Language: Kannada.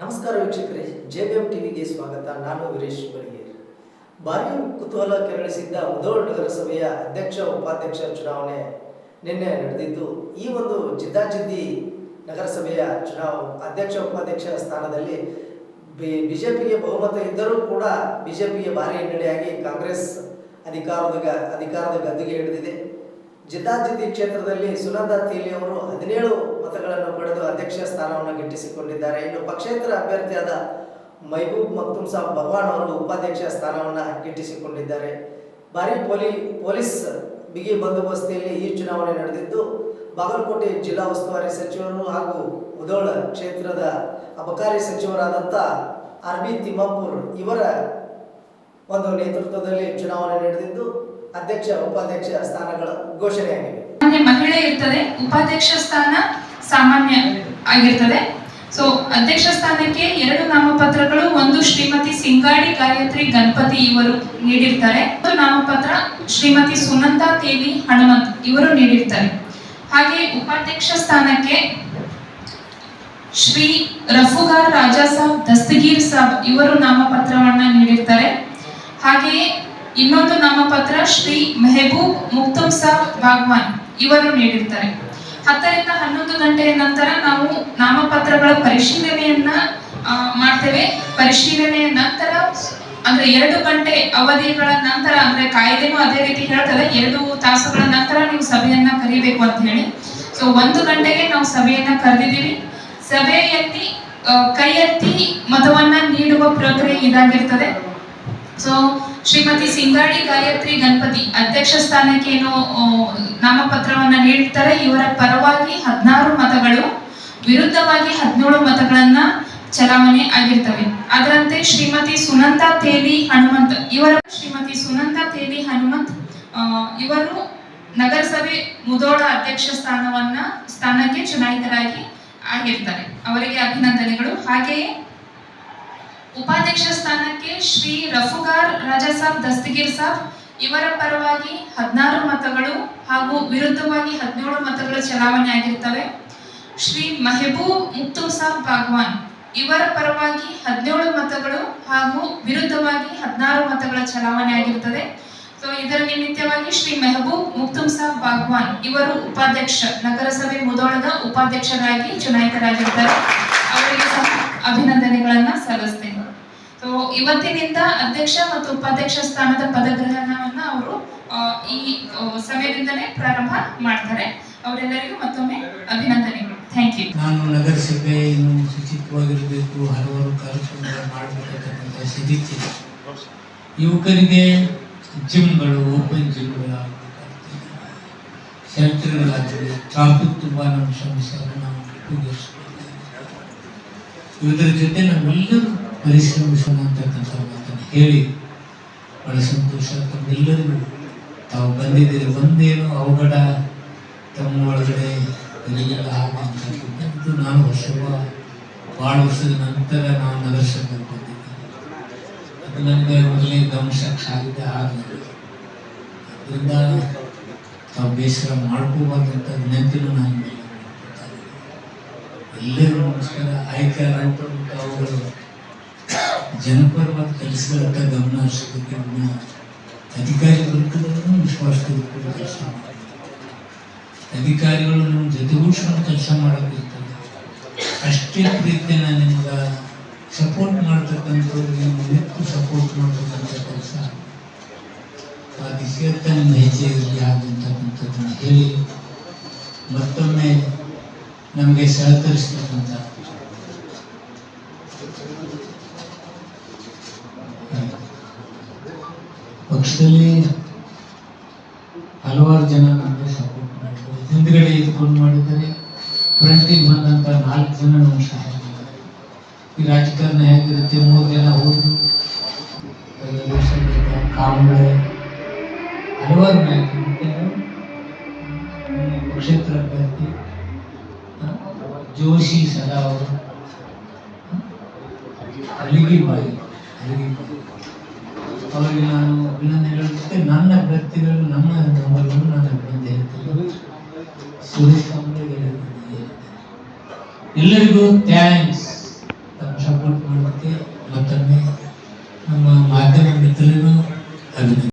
ನಮಸ್ಕಾರ ವೀಕ್ಷಕರೇ, ಜೆಬಿಎಂ ಟಿವಿಗೆ ಸ್ವಾಗತ. ನಾನು ವೀರೇಶ್ ಬಳಿಗೇರ್ ಭಾರಿ ಕುತೂಹಲ ಕೆರಳಿಸಿದ್ದ ಮುಧೋಳ್ ನಗರಸಭೆಯ ಅಧ್ಯಕ್ಷ, ಉಪಾಧ್ಯಕ್ಷ ಚುನಾವಣೆ ನಿನ್ನೆ ನಡೆದಿದ್ದು, ಈ ಒಂದು ಜಿದ್ದಾಜಿದ್ದಿ ನಗರಸಭೆಯ ಚುನಾವ, ಅಧ್ಯಕ್ಷ, ಉಪಾಧ್ಯಕ್ಷ ಸ್ಥಾನದಲ್ಲಿ ಬಿ, ಬಿಜೆಪಿಗೆ ಬಹುಮತ ಇದ್ದರೂ ಕೂಡ ಬಿಜೆಪಿಗೆ ಭಾರಿ ಹಿನ್ನಡೆಯಾಗಿ ಕಾಂಗ್ರೆಸ್ ಅಧಿಕಾರದ ಅಧಿಕಾರದ ಗದ್ದುಗೆ ಹಿಡಿದಿದೆ ಜಿದ್ದಾಜಿದ್ದಿ ಕ್ಷೇತ್ರದಲ್ಲಿ ಸುನಂದಾ ತೇಲಿ ಅವರು ಹದಿನೇಳು ಮತಗಳನ್ನು ಪಡೆದು ಅಧ್ಯಕ್ಷ ಸ್ಥಾನವನ್ನು ಗಿಟ್ಟಿಸಿಕೊಂಡಿದ್ದಾರೆ. ಇನ್ನು ಪಕ್ಷೇತರ ಅಭ್ಯರ್ಥಿಯಾದ ಮೈಬೂಬ್ ಮಕ್ತುಮ್ ಸಾಬ್ ಭಗವಾನ್ ಅವರು ಉಪಾಧ್ಯಕ್ಷ ಸ್ಥಾನವನ್ನು ಗಿಟ್ಟಿಸಿಕೊಂಡಿದ್ದಾರೆ. ಭಾರಿ ಪೊಲೀ, ಪೊಲೀಸ್ ಬಿಗಿ ಬಂದೋಬಸ್ತಿಯಲ್ಲಿ ಈ ಚುನಾವಣೆ ನಡೆದಿದ್ದು, ಬಾಗಲಕೋಟೆ ಜಿಲ್ಲಾ ಉಸ್ತುವಾರಿ ಸಚಿವರು ಹಾಗೂ ಮುಧೋಳ ಕ್ಷೇತ್ರದ ಅಬಕಾರಿ ಸಚಿವರಾದಂಥ ಆರ್ ಬಿ ತಿಮ್ಮಾಪುರ್ ಇವರ ಒಂದು ನೇತೃತ್ವದಲ್ಲಿ ಚುನಾವಣೆ ನಡೆದಿದ್ದು ಅಧ್ಯಕ್ಷ, ಉಪಾಧ್ಯಕ್ಷ ಸ್ಥಾನಗಳ ಘೋಷಣೆಯಾಗಿವೆ ಸಾಮಾನ್ಯ ಮಹಿಳೆ ಇರ್ತದೆ, ಉಪಾಧ್ಯಕ್ಷ ಸ್ಥಾನ ಸಾಮಾನ್ಯ ಆಗಿರ್ತದೆ. ಸೊ ಅಧ್ಯಕ್ಷ ಸ್ಥಾನಕ್ಕೆ ಎರಡು ನಾಮಪತ್ರಗಳು, ಒಂದು ಶ್ರೀಮತಿ ಸಿಂಗಾಡಿ ಗಾಯತ್ರಿ ಗಣಪತಿ ಇವರು ನೀಡಿರ್ತಾರೆ ನಾಮಪತ್ರ ಶ್ರೀಮತಿ ಸುನಂದಾ ತೇಲಿ ಹನುಮಂತ್ ಇವರು ನೀಡಿರ್ತಾರೆ. ಹಾಗೆ ಉಪಾಧ್ಯಕ್ಷ ಸ್ಥಾನಕ್ಕೆ ಶ್ರೀ ರಫುಗಾರ್ ರಾಜಾ ಸಾಬ್, ದಸ್ತಗೀರ್ ಸಾಬ್ ಇವರು ನಾಮಪತ್ರವನ್ನ ನೀಡಿರ್ತಾರೆ. ಹಾಗೆಯೇ ಇನ್ನೊಂದು ನಾಮಪತ್ರ ಶ್ರೀ ಮೆಹಬೂಬ್ ಮುಕ್ತಮ್ ಸಾಬ್ ಭಾಗವಾನ್ ಇವರು ನೀಡಿರ್ತಾರೆ. ಹತ್ತರಿಂದ ಹನ್ನೊಂದು ಗಂಟೆಯ ನಂತರ ನಾವು ನಾಮಪತ್ರಗಳ ಪರಿಶೀಲನೆಯನ್ನ ಮಾಡ್ತೇವೆ. ಪರಿಶೀಲನೆಯ ನಂತರ, ಅಂದ್ರೆ ಎರಡು ಗಂಟೆ ಅವಧಿಗಳ ನಂತರ, ಅಂದ್ರೆ ಕಾಯ್ದೆನೂ ಅದೇ ರೀತಿ ಹೇಳ್ತದೆ. ಎರಡು ತಾಸುಗಳ ನಂತರ ನೀವು ಸಭೆಯನ್ನ ಕರೀಬೇಕು ಅಂತ ಹೇಳಿ. ಸೊ ಒಂದು ಗಂಟೆಗೆ ನಾವು ಸಭೆಯನ್ನ ಕರೆದಿದ್ದೀವಿ. ಸಭೆಯಲ್ಲಿ ಕೈ ಎತ್ತಿ ಮತವನ್ನ ನೀಡುವ ಪ್ರಕ್ರಿಯೆ ಇದಾಗಿರ್ತದೆ. ಸೊ ಶ್ರೀಮತಿ ಸಿಂಗಾಡಿ ಗಾಯತ್ರಿ ಗಣಪತಿ ಅಧ್ಯಕ್ಷ ಸ್ಥಾನಕ್ಕೆ ಏನು ನಾಮಪತ್ರವನ್ನ ನೀಡ್ತಾರೆ. ಇವರ ಪರವಾಗಿ ಹದಿನಾರು ಮತಗಳು, ವಿರುದ್ಧವಾಗಿ ಹದಿನೇಳು ಮತಗಳನ್ನ ಚಲಾವಣೆ ಆಗಿರ್ತವೆ. ಅದರಂತೆ ಶ್ರೀಮತಿ ಸುನಂತ ತೇಲಿ ಹನುಮಂತ್, ಇವರ ಶ್ರೀಮತಿ ಸುನಂತ ತೇಲಿ ಹನುಮಂತ್ ಇವರು ನಗರಸಭೆ ಮುದೋಳ ಅಧ್ಯಕ್ಷ ಸ್ಥಾನವನ್ನ, ಸ್ಥಾನಕ್ಕೆ ಚುನಾಯಿತರಾಗಿ ಆಗಿರ್ತಾರೆ. ಅವರಿಗೆ ಅಭಿನಂದನೆಗಳು. ಹಾಗೆಯೇ ಉಪಾಧ್ಯಕ್ಷ ಸ್ಥಾನಕ್ಕೆ ಶ್ರೀ ರಫುಗಾರ್ ರಾಜಾ ಸಾಬ್ ದಸ್ತಗೀರ್ ಸಾಬ್, ಇವರ ಪರವಾಗಿ ಹದಿನಾರು ಮತಗಳು ಹಾಗೂ ವಿರುದ್ಧವಾಗಿ ಹದಿನೇಳು ಮತಗಳು ಚಲಾವಣೆ ಆಗಿರ್ತವೆ. ಶ್ರೀ ಮೆಹಬೂಬ್ ಮುಕ್ತು ಸಾಬ್ ಭಾಗವಾನ್ ಇವರ ಪರವಾಗಿ ಹದಿನೇಳು ಮತಗಳು ಹಾಗೂ ವಿರುದ್ಧವಾಗಿ ಹದಿನಾರು ಮತಗಳ ಚಲಾವಣೆ ಆಗಿರುತ್ತದೆ ಸೊ ಇದರ ನಿಮಿತ್ತವಾಗಿ ಶ್ರೀ ಮೆಹಬೂಬ್ ಮುಕ್ತುಮ್ ಸಾಬ್ ಭಾಗವಾನ್ ಇವರು ಉಪಾಧ್ಯಕ್ಷ, ನಗರಸಭೆ ಮುದೋಳದ ಉಪಾಧ್ಯಕ್ಷರಾಗಿ ಚುನಾಯಿತರಾಗಿರ್ತಾರೆ ಅವರಿಗೆ ಸಹ ಅಭಿನಂದನೆಗಳನ್ನ ಸಲ್ಲಿಸ್ತೇನೆ. ಸೊ ಇವತ್ತಿನಿಂದ ಅಧ್ಯಕ್ಷ ಮತ್ತು ಉಪಾಧ್ಯಕ್ಷ ಸ್ಥಾನದ ಪದಗ್ರಹಣವನ್ನ ಅವರು ಈ ಸಮಯದಿಂದಲೇ ಪ್ರಾರಂಭ ಮಾಡ್ತಾರೆ. ಅವರೆಲ್ಲರಿಗೂ ಮತ್ತೊಮ್ಮೆ ಅಭಿನಂದನೆಗಳು. ಥ್ಯಾಂಕ್ ಯು ನಾನು ನಗರಸಭೆ ಇನ್ನು ಶುಚಿತ್ವವಾಗಿರಬೇಕು ಹಲವಾರು ಕಾರ್ಯಕ್ರಮಗಳು ಮಾಡಬೇಕಂತ ಸಿದ್ಧತೆ. ಯುವಕರಿಗೆ ಜಿಮ್ಗಳು, ಓಪನ್ ಜಿಮ್ಗಳು ಶೆಲ್ಟರ್ಗಳಾಗಲಿ ಟ್ರಾಫಿಕ್ ತುಂಬ ನಮ್ಮ ಸಮಸ್ಯೆಯನ್ನು ನಾವು ಇದರ ಜೊತೆ ನಾವೆಲ್ಲರೂ ಪರಿಶ್ರಮಿಸೋಣ ಅಂತಕ್ಕಂಥ ಮಾತನ್ನು ಹೇಳಿ ಬಹಳ ಸಂತೋಷ. ತಮ್ಮೆಲ್ಲರಿಗೂ ತಾವು ಬಂದಿದ್ದೀರಿ. ಒಂದೇನು ಅವಘಡ ತಮ್ಮ ಒಳಗಡೆ ಬೆಲೆಗೆಲ್ಲ ಹಾಕುವಂಥದ್ದು ನಾನು ವರ್ಷವ ಭಾಳ ವರ್ಷದ ನಂತರ ನಾನು ನಗರಸಭೆಗೆ ಬಂದಿದ್ದೀನಿ ಅದು ನನಗೆ ಮೊದಲೇ ದಂಶ ಸಾಧ್ಯ ಆಗಲಿಲ್ಲ. ಅದರಿಂದ ತಾವು ಬೇಸರ ಮಾಡ್ಕೋಬಾರ್ದಂತ ವಿನಂತಿನೂ ನಾನು ಎಲ್ಲರೂ ನಮಸ್ಕಾರ. ಆಯ್ಕೆ ಅವುಗಳು ಜನಪರವಾದ ಕೆಲಸಗಳತ್ತ ಗಮನ ಹರಿಸೋದಕ್ಕೆ ನಮ್ಮ ಅಧಿಕಾರಿ ವರ್ಗದಲ್ಲೂ ವಿಶ್ವಾಸದ ಕೆಲಸ ಅಧಿಕಾರಿಗಳು ನಮ್ಮ ಜೊತೆಗೂಡ್ಸ್ಕೊಂಡು ಕೆಲಸ ಮಾಡೋಕ್ಕಿರ್ತದೆ ಅಷ್ಟೇ ಪ್ರೀತಿನ ನಿಮ್ಗೆ ಸಪೋರ್ಟ್ ಮಾಡ್ತಕ್ಕಂಥವ್ರು ನಿಮ್ಗೆ ನಿಂತು ಸಪೋರ್ಟ್ ಮಾಡ್ತಕ್ಕಂಥ ಕೆಲಸ ಆ ದಿಶೆಯತ್ತ ನಿಮ್ಮ ಹೆಜ್ಜೆ ಇರಲಿ ಆಗಂತಕ್ಕಂಥದ್ದನ್ನು ಹೇಳಿ ಮತ್ತೊಮ್ಮೆ ನಮಗೆ ಸಹಕರಿಸ್ತಕ್ಕಂಥ ಪಕ್ಷದಲ್ಲಿ ಹಲವಾರು ಜನ ನಮಗೆ ಸಪೋರ್ಟ್ ಮಾಡಿದ್ದಾರೆ ಹಿಂದ್ಗಡೆ ಇದ್ಕೊಂಡು ಮಾಡಿದ್ದಾರೆ ಫ್ರಂಟಿಗೆ ಬಂದಂತ ನಾಲ್ಕು ಜನ ನಮ್ಗೆ ಸಹಾಯ ಮಾಡಿದ್ದಾರೆ ಈ ರಾಜಕಾರಣ ಹೇಗಿರುತ್ತೆ ಮೂರು ಜನ ಹೋದ್ರು ಕಾಂಬಳೆ ಹಲವಾರು ನಾಯಕರು ಮುಖ್ಯರು, ನಮ್ಮ ಪಕ್ಷೇತರ ಅಭ್ಯರ್ಥಿ ಆ, ಜೋಶಿ ಸದಾ ಅವರು ಅಲ್ಲಿಗೆ ಬಾಯಿ ಅಲ್ಲಿಗೆ ಬಾಯಿ ಅವರಿಗೆ ನಾನು ಅಭಿನಂದನೆ ಹೇಳುತ್ತೆ ನನ್ನ ಅಭ್ಯರ್ಥಿಗಳು ನಮ್ಮ ನಂಬರ್ಗಳು ನಾನು ಅಭಿನಂದನೆ ಹೇಳ್ತೀನಿ. ಸುರೇಶ್ ಅವರಿಗೆ ಎಲ್ಲರಿಗೂ ಥ್ಯಾಂಕ್ಸ್.